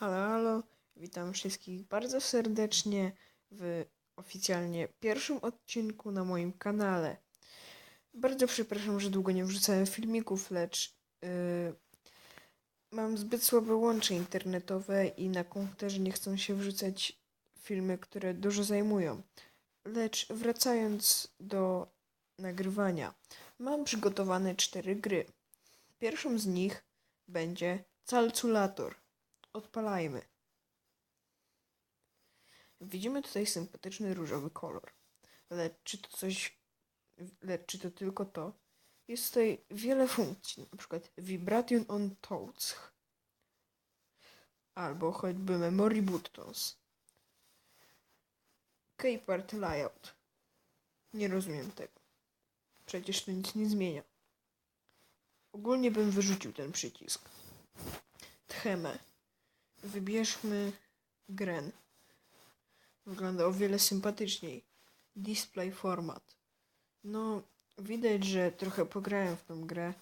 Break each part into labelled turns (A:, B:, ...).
A: Halo, halo, witam wszystkich bardzo serdecznie w oficjalnie pierwszym odcinku na moim kanale. Bardzo przepraszam, że długo nie wrzucałem filmików, lecz yy, mam zbyt słabe łącze internetowe i na komputerze nie chcą się wrzucać filmy, które dużo zajmują. Lecz wracając do nagrywania, mam przygotowane cztery gry. Pierwszą z nich będzie Calculator. Odpalajmy. Widzimy tutaj sympatyczny różowy kolor. Lecz czy to coś, lecz czy to tylko to? Jest tutaj wiele funkcji, przykład Vibration on Touch albo choćby Memory Buttons. Keypart Layout. Nie rozumiem tego. Przecież to nic nie zmienia. Ogólnie bym wyrzucił ten przycisk. Tchemę. Wybierzmy Gren. Wygląda o wiele sympatyczniej. Display format. No, widać, że trochę pograłem w tą grę,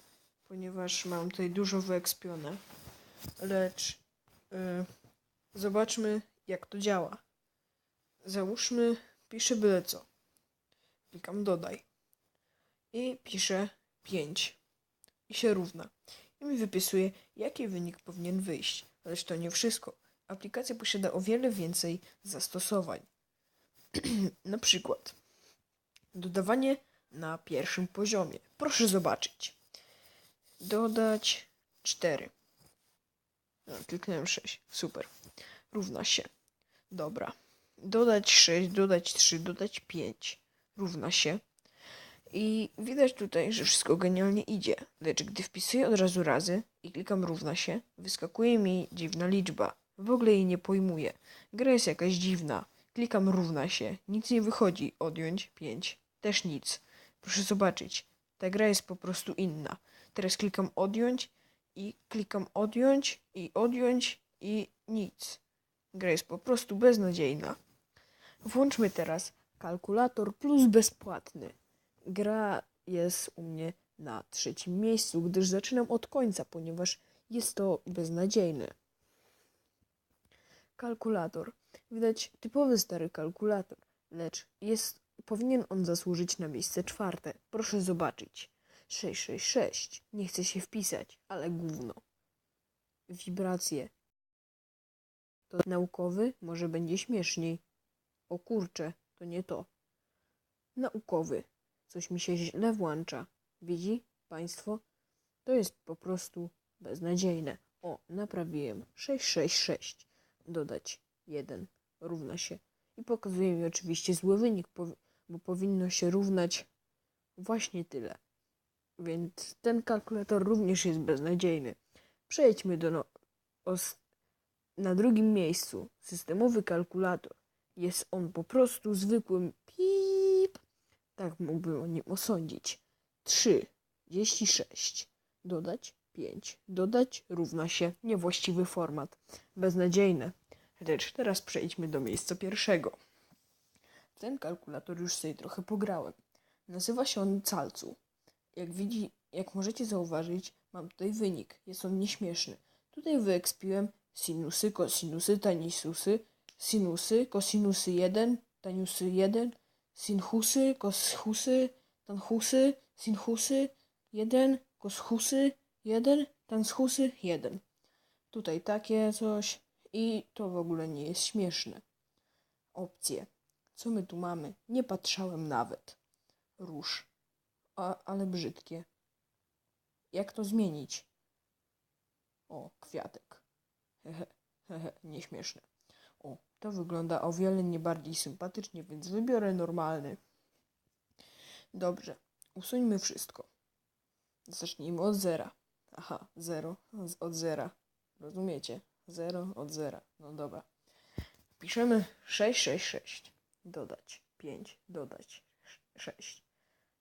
A: ponieważ mam tutaj dużo wyekspione. Lecz yy, zobaczmy, jak to działa. Załóżmy, piszę byle co. Klikam dodaj. I piszę 5. I się równa. I mi wypisuje, jaki wynik powinien wyjść. Lecz to nie wszystko. Aplikacja posiada o wiele więcej zastosowań. na przykład dodawanie na pierwszym poziomie. Proszę zobaczyć. Dodać 4. No, kliknąłem 6. Super. Równa się. Dobra. Dodać 6, dodać 3, dodać 5. Równa się. I widać tutaj, że wszystko genialnie idzie. Lecz gdy wpisuję od razu razy i klikam równa się, wyskakuje mi dziwna liczba. W ogóle jej nie pojmuję. Gra jest jakaś dziwna. Klikam równa się. Nic nie wychodzi. Odjąć 5. Też nic. Proszę zobaczyć. Ta gra jest po prostu inna. Teraz klikam odjąć i klikam odjąć i odjąć i nic. Gra jest po prostu beznadziejna. Włączmy teraz kalkulator plus bezpłatny. Gra jest u mnie na trzecim miejscu, gdyż zaczynam od końca, ponieważ jest to beznadziejne. Kalkulator. Widać typowy stary kalkulator, lecz jest, powinien on zasłużyć na miejsce czwarte. Proszę zobaczyć. 666. Nie chce się wpisać, ale gówno. Wibracje. To naukowy, może będzie śmieszniej. O kurcze, to nie to. Naukowy. Coś mi się źle włącza. Widzi państwo? To jest po prostu beznadziejne. O, naprawiłem. 666. Dodać 1 równa się. I pokazuje mi oczywiście zły wynik, bo powinno się równać właśnie tyle. Więc ten kalkulator również jest beznadziejny. Przejdźmy do no, na drugim miejscu. Systemowy kalkulator. Jest on po prostu zwykłym. Tak mógłbym o nim osądzić. 3, 36. Dodać 5. Dodać równa się niewłaściwy format. Beznadziejne. Lecz teraz przejdźmy do miejsca pierwszego. Ten kalkulator już sobie trochę pograłem. Nazywa się on Calcu. Jak widzi, jak możecie zauważyć, mam tutaj wynik. Jest on nieśmieszny. Tutaj wyekspiłem sinusy, kosinusy, tanisusy, sinusy, kosinusy 1, taniusy 1, sinhusy, koshusy, tanhusy, sinhusy 1, koshusy 1, tanshusy 1. Tutaj takie coś i to w ogóle nie jest śmieszne. Opcje. Co my tu mamy? Nie patrzałem nawet. Róż. A, ale brzydkie. Jak to zmienić? O, kwiatek. Hehe, hehe, nieśmieszne. O, to wygląda o wiele nie bardziej sympatycznie, więc wybiorę normalny. Dobrze, usuńmy wszystko. Zacznijmy od zera. Aha, zero od zera. Rozumiecie? 0 od 0. No dobra. Piszemy 666. Dodać 5. Dodać 6.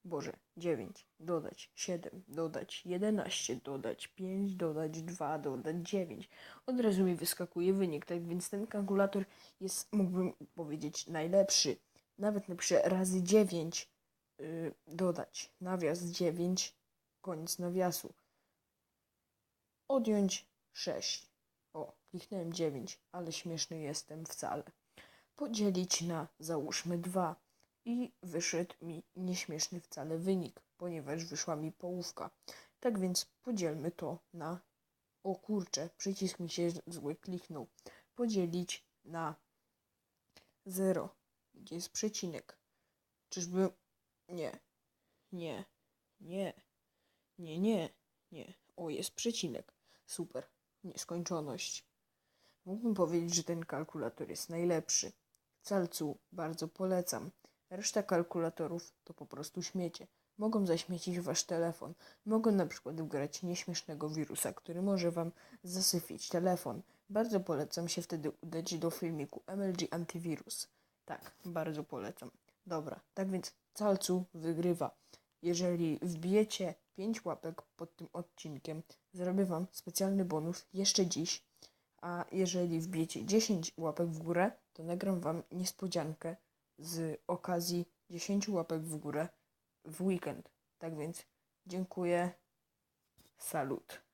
A: Boże, 9. Dodać 7. Dodać 11. Dodać 5. Dodać 2. Dodać 9. Od razu mi wyskakuje wynik, tak więc ten kalkulator jest, mógłbym powiedzieć, najlepszy. Nawet napiszę razy 9. Yy, dodać nawias 9. Koniec nawiasu. Odjąć 6. O, kliknąłem 9, ale śmieszny jestem wcale. Podzielić na załóżmy 2 i wyszedł mi nieśmieszny wcale wynik, ponieważ wyszła mi połówka. Tak więc podzielmy to na. O kurczę, przycisk mi się zły kliknął. Podzielić na 0. Gdzie jest przecinek? Czyżby. Nie. Nie. Nie. Nie, nie. Nie. O, jest przecinek. Super. Nieskończoność. Mógłbym powiedzieć, że ten kalkulator jest najlepszy. Calcu bardzo polecam. Reszta kalkulatorów to po prostu śmiecie. Mogą zaśmiecić wasz telefon. Mogą na przykład wgrać nieśmiesznego wirusa, który może wam zasyfić telefon. Bardzo polecam się wtedy udać do filmiku MLG Antivirus. Tak, bardzo polecam. Dobra, tak więc Calcu wygrywa. Jeżeli wbijecie 5 łapek pod tym odcinkiem, zrobię wam specjalny bonus jeszcze dziś. A jeżeli wbijecie 10 łapek w górę, to nagram wam niespodziankę z okazji 10 łapek w górę w weekend. Tak więc dziękuję. Salut.